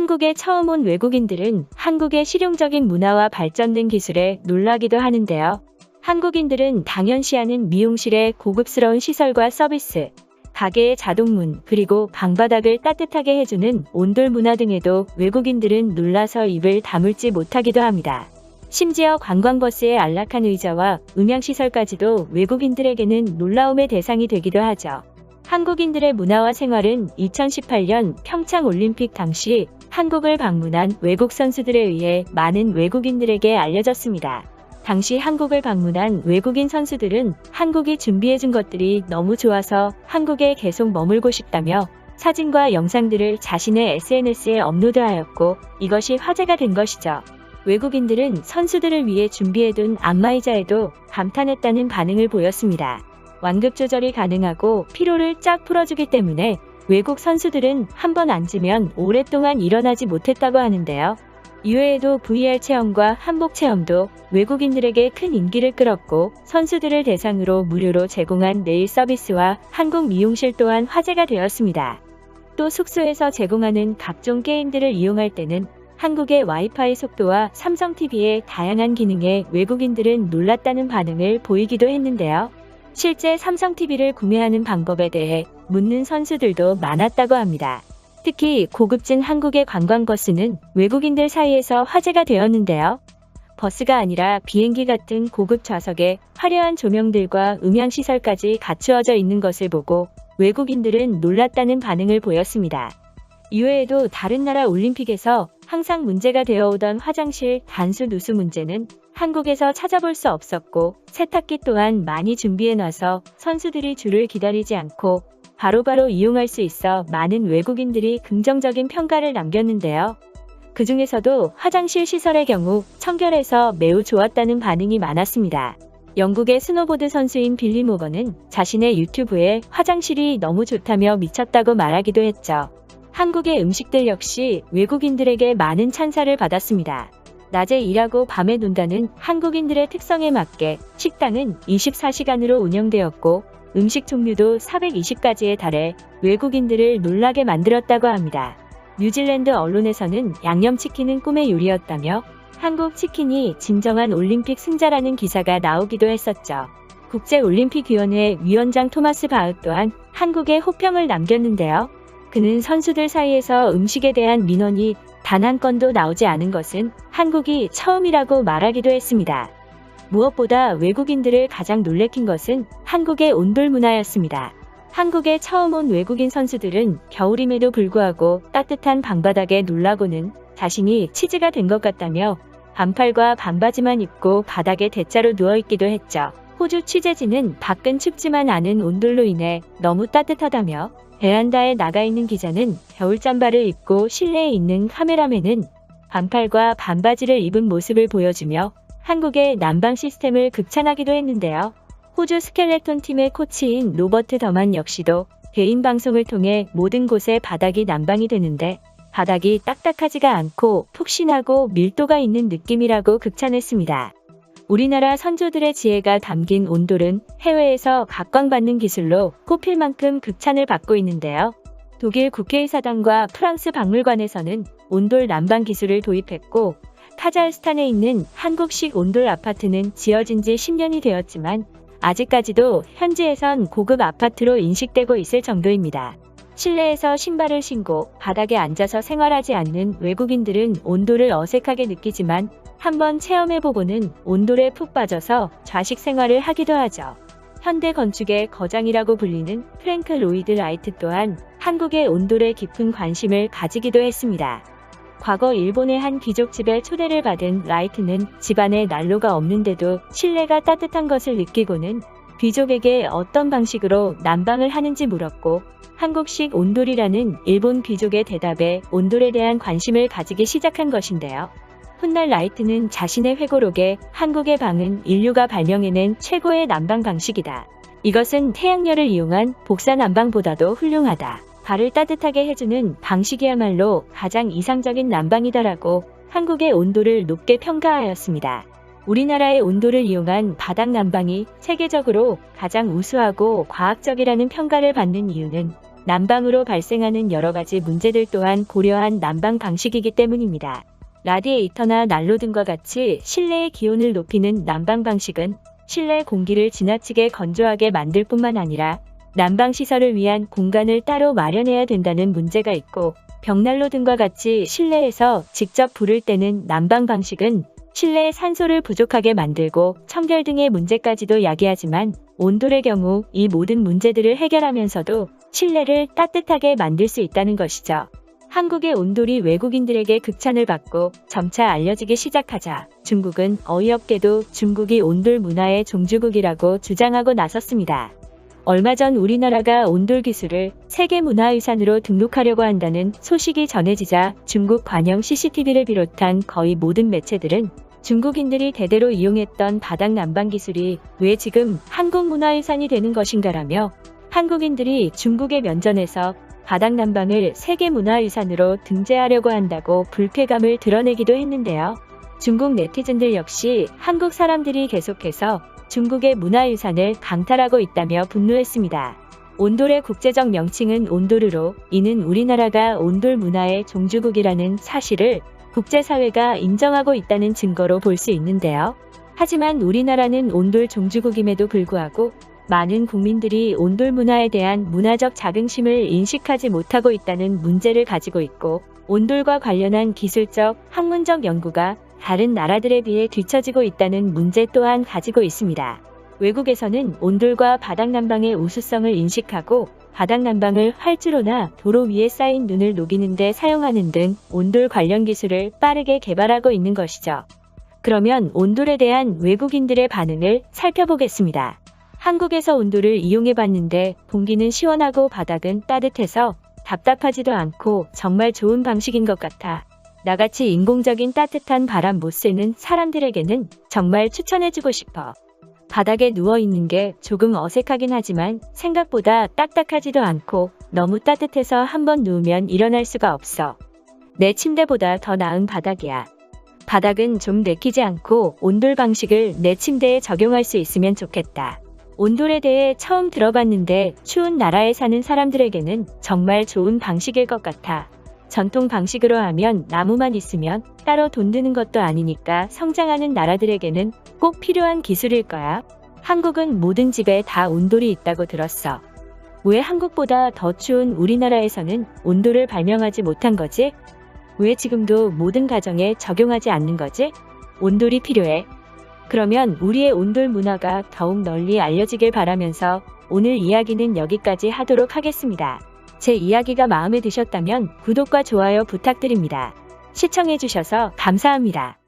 한국에 처음 온 외국인들은 한국의 실용적인 문화와 발전된 기술에 놀라기도 하는데요. 한국인들은 당연시하는 미용실의 고급스러운 시설과 서비스, 가게의 자동문, 그리고 방바닥을 따뜻하게 해주는 온돌 문화 등에도 외국인들은 놀라서 입을 다물지 못하기도 합니다. 심지어 관광버스의 안락한 의자와 음향시설까지도 외국인들에게는 놀라움의 대상이 되기도 하죠. 한국인들의 문화와 생활은 2018년 평창 올림픽 당시 한국을 방문한 외국 선수들에 의해 많은 외국인들에게 알려졌습니다. 당시 한국을 방문한 외국인 선수들은 한국이 준비해준 것들이 너무 좋아서 한국에 계속 머물고 싶다며 사진과 영상들을 자신의 SNS에 업로드하였고 이것이 화제가 된 것이죠. 외국인들은 선수들을 위해 준비해둔 안마의자에도 감탄했다는 반응을 보였습니다. 완급 조절이 가능하고 피로를 쫙 풀어주기 때문에 외국 선수들은 한 번 앉으면 오랫동안 일어나지 못했다고 하는데요. 이외에도 VR 체험과 한복 체험도 외국인들에게 큰 인기를 끌었고 선수들을 대상으로 무료로 제공한 네일 서비스와 한국 미용실 또한 화제가 되었습니다. 또 숙소에서 제공하는 각종 게임들을 이용할 때는 한국의 와이파이 속도와 삼성 TV의 다양한 기능에 외국인들은 놀랐다는 반응을 보이기도 했는데요. 실제 삼성 TV를 구매하는 방법에 대해 묻는 선수들도 많았다고 합니다. 특히 고급진 한국의 관광 버스는 외국인들 사이에서 화제가 되었는데요. 버스가 아니라 비행기 같은 고급 좌석에 화려한 조명들과 음향시설까지 갖추어져 있는 것을 보고 외국인들은 놀랐다는 반응을 보였습니다. 이외에도 다른 나라 올림픽에서 항상 문제가 되어오던 화장실 단수 누수 문제는 한국에서 찾아볼 수 없었고 세탁기 또한 많이 준비해놔서 선수들이 줄을 기다리지 않고 바로 바로 이용할 수 있어 많은 외국인들이 긍정적인 평가를 남겼는데요. 그 중에서도 화장실 시설의 경우 청결해서 매우 좋았다는 반응이 많았습니다. 영국의 스노보드 선수인 빌리 모건은 자신의 유튜브에 화장실이 너무 좋다며 미쳤다고 말하기도 했죠. 한국의 음식들 역시 외국인들에게 많은 찬사를 받았습니다. 낮에 일하고 밤에 논다는 한국인들의 특성에 맞게 식당은 24시간으로 운영되었고 음식 종류도 420가지에 달해 외국인들을 놀라게 만들었다고 합니다. 뉴질랜드 언론에서는 양념치킨은 꿈의 요리였다며 한국 치킨이 진정한 올림픽 승자라는 기사가 나오기도 했었죠. 국제올림픽위원회 위원장 토마스 바흐 또한 한국에 호평을 남겼는데요. 그는 선수들 사이에서 음식에 대한 민원이 단 한 건도 나오지 않은 것은 한국이 처음이라고 말하기도 했습니다. 무엇보다 외국인들을 가장 놀래킨 것은 한국의 온돌 문화였습니다. 한국에 처음 온 외국인 선수들은 겨울임에도 불구하고 따뜻한 방바닥에 놀라고는 자신이 치즈가 된 것 같다며 반팔과 반바지만 입고 바닥에 대자로 누워있기도 했죠. 호주 취재진은 밖은 춥지만 않은 온돌로 인해 너무 따뜻하다며 베란다에 나가 있는 기자는 겨울 잠바를 입고 실내에 있는 카메라맨은 반팔과 반바지를 입은 모습을 보여주며 한국의 난방 시스템을 극찬하기도 했는데요. 호주 스켈레톤 팀의 코치인 로버트 더만 역시도 개인 방송을 통해 모든 곳에 바닥이 난방이 되는데 바닥이 딱딱하지가 않고 푹신하고 밀도가 있는 느낌이라고 극찬했습니다. 우리나라 선조들의 지혜가 담긴 온돌은 해외에서 각광받는 기술로 꼽힐 만큼 극찬을 받고 있는데요. 독일 국회의사당과 프랑스 박물관에서는 온돌 난방 기술을 도입했고 카자흐스탄에 있는 한국식 온돌 아파트는 지어진 지 10년이 되었지만 아직까지도 현지에선 고급 아파트로 인식되고 있을 정도입니다. 실내에서 신발을 신고 바닥에 앉아서 생활하지 않는 외국인들은 온돌을 어색하게 느끼지만 한번 체험해보고는 온돌에 푹 빠져서 좌식 생활을 하기도 하죠. 현대 건축의 거장이라고 불리는 프랭크 로이드 라이트 또한 한국의 온돌에 깊은 관심을 가지기도 했습니다. 과거 일본의 한 귀족집에 초대를 받은 라이트는 집안에 난로가 없는데도 실내가 따뜻한 것을 느끼고는 귀족에게 어떤 방식으로 난방을 하는지 물었고 한국식 온돌이라는 일본 귀족의 대답에 온돌에 대한 관심을 가지기 시작한 것인데요. 훗날 라이트는 자신의 회고록에 한국의 방은 인류가 발명해낸 최고의 난방 방식이다. 이것은 태양열을 이용한 복사 난방보다도 훌륭하다. 발을 따뜻하게 해주는 방식이야말로 가장 이상적인 난방이다라고 한국의 온도를 높게 평가하였습니다. 우리나라의 온도를 이용한 바닥 난방이 세계적으로 가장 우수하고 과학적이라는 평가를 받는 이유는 난방으로 발생하는 여러 가지 문제들 또한 고려한 난방 방식이기 때문입니다. 라디에이터나 난로 등과 같이 실내의 기온을 높이는 난방 방식은 실내 공기를 지나치게 건조하게 만들 뿐만 아니라 난방 시설을 위한 공간을 따로 마련해야 된다는 문제가 있고 벽난로 등과 같이 실내에서 직접 불을 때는 난방 방식은 실내의 산소를 부족하게 만들고 청결 등의 문제까지도 야기하지만 온돌의 경우 이 모든 문제들을 해결하면서도 실내를 따뜻하게 만들 수 있다는 것이죠. 한국의 온돌이 외국인들에게 극찬을 받고 점차 알려지기 시작하자 중국은 어이없게도 중국이 온돌 문화의 종주국이라고 주장하고 나섰습니다. 얼마 전 우리나라가 온돌 기술을 세계문화유산으로 등록하려고 한다는 소식이 전해지자 중국 관영 CCTV를 비롯한 거의 모든 매체들은 중국인들이 대대로 이용했던 바닥 난방 기술이 왜 지금 한국 문화유산이 되는 것인가라며 한국인들이 중국의 면전에서 바닥 난방을 세계문화유산으로 등재하려고 한다고 불쾌감을 드러내기도 했는데요. 중국 네티즌들 역시 한국 사람들이 계속해서 중국의 문화유산을 강탈하고 있다며 분노했습니다. 온돌의 국제적 명칭은 온도르로 이는 우리나라가 온돌 문화의 종주국이라는 사실을 국제사회가 인정하고 있다는 증거로 볼 수 있는데요. 하지만 우리나라는 온돌 종주국임에도 불구하고 많은 국민들이 온돌 문화에 대한 문화적 자긍심을 인식하지 못하고 있다는 문제를 가지고 있고 온돌과 관련한 기술적, 학문적 연구가 다른 나라들에 비해 뒤처지고 있다는 문제 또한 가지고 있습니다. 외국에서는 온돌과 바닥난방의 우수성을 인식하고 바닥난방을 활주로나 도로 위에 쌓인 눈을 녹이는데 사용하는 등 온돌 관련 기술을 빠르게 개발하고 있는 것이죠. 그러면 온돌에 대한 외국인들의 반응을 살펴보겠습니다. 한국에서 온돌을 이용해 봤는데 공기는 시원하고 바닥은 따뜻해서 답답하지도 않고 정말 좋은 방식인 것 같아. 나같이 인공적인 따뜻한 바람 못 쐬는 사람들에게는 정말 추천해주고 싶어. 바닥에 누워 있는 게 조금 어색하긴 하지만 생각보다 딱딱하지도 않고 너무 따뜻해서 한번 누우면 일어날 수가 없어. 내 침대보다 더 나은 바닥이야. 바닥은 좀 내키지 않고 온돌 방식을 내 침대에 적용할 수 있으면 좋겠다. 온돌에 대해 처음 들어봤는데 추운 나라에 사는 사람들에게는 정말 좋은 방식일 것 같아. 전통 방식으로 하면 나무만 있으면 따로 돈 드는 것도 아니니까 성장하는 나라들에게는 꼭 필요한 기술일 거야. 한국은 모든 집에 다 온돌이 있다고 들었어. 왜 한국보다 더 추운 우리나라에서는 온돌을 발명하지 못한 거지? 왜 지금도 모든 가정에 적용하지 않는 거지? 온돌이 필요해. 그러면 우리의 온돌 문화가 더욱 널리 알려지길 바라면서 오늘 이야기는 여기까지 하도록 하겠습니다. 제 이야기가 마음에 드셨다면 구독과 좋아요 부탁드립니다. 시청해주셔서 감사합니다.